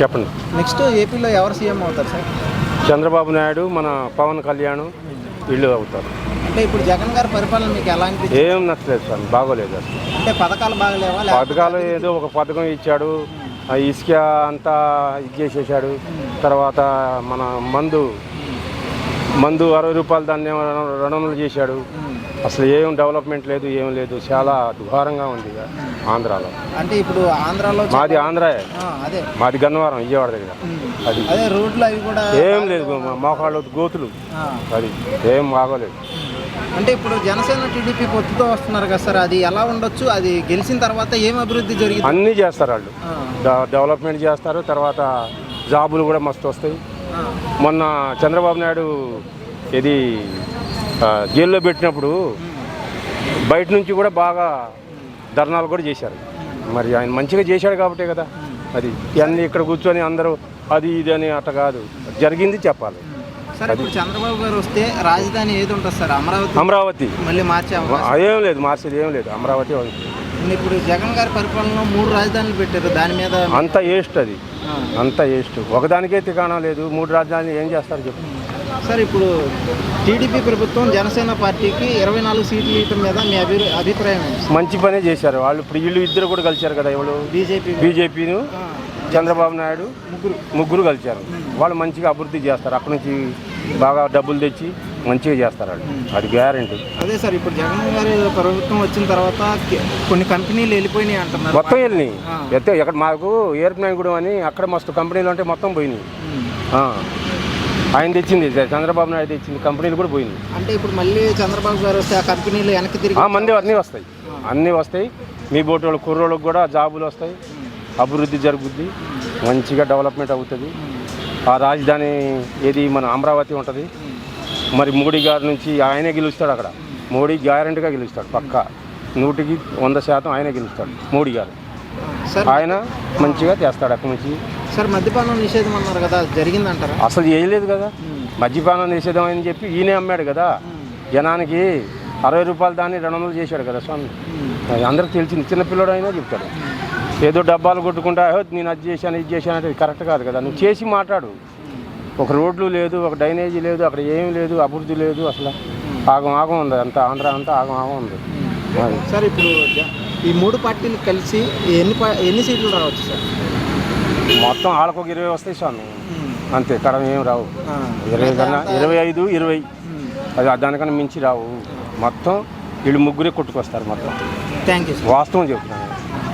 చెప్పండి. నెక్స్ట్ ఏపీలో ఎవరు సీఎం అవుతారు సార్? చంద్రబాబు నాయుడు మన పవన్ కళ్యాణ్ వీళ్ళు అవుతారు. అంటే ఇప్పుడు జగన్ గారి పరిపాలన మీకు ఎలా అనిపించింది ఏం నచ్చలేదు సార్ బాగోలేదు అసలు. అంటే పథకాలు బాగలేవా పథకాలు ఏదో ఒక పథకం ఇచ్చాడు ఆ ఇసుక అంతా ఇది చేసేసాడు తర్వాత మన మందు మందు అరవై రూపాయలు దాన్ని వందలు చేశాడు. అసలు ఏం డెవలప్మెంట్ లేదు ఏం లేదు. చాలా దుహారంగా ఉంది ఇక ఆంధ్రాలో. అంటే ఇప్పుడు ఆంధ్రాలో మాది ఆంధ్రాయే. అదే. మాది గన్నవరం విజయవాడ దగ్గర. అది. అదే రోడ్లు అవి కూడా ఏం లేదు మోకాళ్ళు గోతులు. అది. ఏం బాగోలేదు అంటే ఇప్పుడు జనసేన టీడీపీ పొత్తుతో వస్తున్నారు కదా సార్ అది ఎలా ఉండొచ్చు? అది గెలిచిన తర్వాత ఏం అభివృద్ధి జరిగింది అన్నీ చేస్తారు వాళ్ళు. డెవలప్మెంట్ చేస్తారు తర్వాత జాబులు కూడా మస్తు వస్తాయి. మొన్న చంద్రబాబు నాయుడు ఇది జైల్లో పెట్టినప్పుడు బయట నుంచి కూడా బాగా ధర్నాలు కూడా చేశారు. మరి ఆయన మంచిగా చేశాడు కాబట్టే కదా. అది ఇవన్నీ ఇక్కడ కూర్చొని అందరూ అది ఇది అని అట్ట కాదు. జరిగింది చెప్పాలి. సార్ ఇప్పుడు చంద్రబాబు గారు వస్తే రాజధాని ఏది ఉంటుంది సార్? అమరావతి? అమరావతి. మళ్ళీ మార్చే అదేం లేదు మార్చేది ఏం లేదు. అమరావతి. ఇప్పుడు జగన్ గారి పరిపాలనలో మూడు రాజధానులు పెట్టారు. దాని మీద అంత వేస్ట్ అది. అంత వేస్ట్ ఒకదానికే తికాణం లేదు. మూడు రాజధానులు ఏం చేస్తారు చెప్పు. సార్ ఇప్పుడు టీడీపీ ప్రభుత్వం జనసేన పార్టీకి ఇరవై నాలుగు సీట్లు ఇవ్వటం మీద మీ అభి అభిప్రాయం ఏంటి? మంచి పనే చేశారు. వాళ్ళు ఇప్పుడు వీళ్ళు ఇద్దరు కూడా కలిశారు కదా ఎవరు? బీజేపీ. బీజేపీను చంద్రబాబు నాయుడు ముగ్గురు. ముగ్గురు కలిశారు. వాళ్ళు మంచిగా అభివృద్ధి చేస్తారు. అక్కడ నుంచి బాగా డబ్బులు తెచ్చి మంచిగా చేస్తారు వాళ్ళు అది గ్యారంటీ అదే సార్ ఇప్పుడు జగన్ గారి ప్రభుత్వం వచ్చిన తర్వాత కొన్ని కంపెనీలు వెళ్ళిపోయినాయి అంటున్నారు. మొత్తం వెళ్ళినాయి. ఎత్తే ఎక్కడ మాకు ఏర్నాయకుడు అని అక్కడ మస్తు కంపెనీలు ఉంటే మొత్తం పోయినాయి. ఆయన తెచ్చింది చంద్రబాబు నాయుడు తెచ్చింది కంపెనీలు కూడా పోయినాయి. అంటే ఇప్పుడు మళ్ళీ చంద్రబాబు గారు వస్తే ఆ కంపెనీలు వెనక్కి తిరిగి ఆ మంది అన్నీ వస్తాయి. అన్నీ వస్తాయి. మీ బోటి వాళ్ళు కుర్రోళ్ళకి కూడా జాబులు వస్తాయి. అభివృద్ధి జరుగుద్ది. మంచిగా డెవలప్మెంట్ అవుతుంది. ఆ రాజధాని ఏది మన అమరావతి ఉంటుంది. మరి మోడీ గారి నుంచి ఆయనే గెలుస్తాడు అక్కడ. మోడీ గ్యారంటీగా గెలుస్తాడు పక్కా. నూటికి వంద శాతం ఆయనే గెలుస్తాడు మోడీ గారు. సార్ ఆయన మంచిగా చేస్తాడు అక్కడి నుంచి. సార్ మద్యపానం నిషేధం అన్నారు కదా జరిగిందంటారా? అసలు చేయలేదు కదా. మద్యపానం నిషేధం అని చెప్పి ఈయనే అమ్మాడు కదా. జనానికి అరవై రూపాయలు దాన్ని రెండు వందలు చేశాడు కదా స్వామి. అది అందరికి తెలిసింది చిన్నపిల్లడు అయినా చెప్తాడు. ఏదో డబ్బాలు కొట్టుకుంటా "హో, నేను అది చేశాను ఇది చేశాను అంటే కరెక్ట్ కాదు కదా. నువ్వు చేసి మాట్లాడు. ఒక రోడ్లు లేదు ఒక డ్రైనేజీ లేదు అక్కడ ఏం లేదు అభివృద్ధి లేదు అసలు ఆగం ఆగం ఉంది. అంత ఆంధ్ర అంతా ఆగం ఆగం ఉంది. అది. సార్ ఇప్పుడు ఈ మూడు పార్టీలు కలిసి ఎన్ని ఎన్ని సీట్లు రావచ్చు సార్? మొత్తం ఆళ్ళకు ఒక ఇరవై వస్తాయి స్వామి. అంతే కడం ఏం రావు. ఇరవై కన్నా ఇరవై ఐదు ఇరవై. అది దానికన్నా మించి రావు. మొత్తం వీళ్ళు ముగ్గురే కొట్టుకొస్తారు మొత్తం. థ్యాంక్ యూ సార్ వాస్తవం చెప్తున్నాను.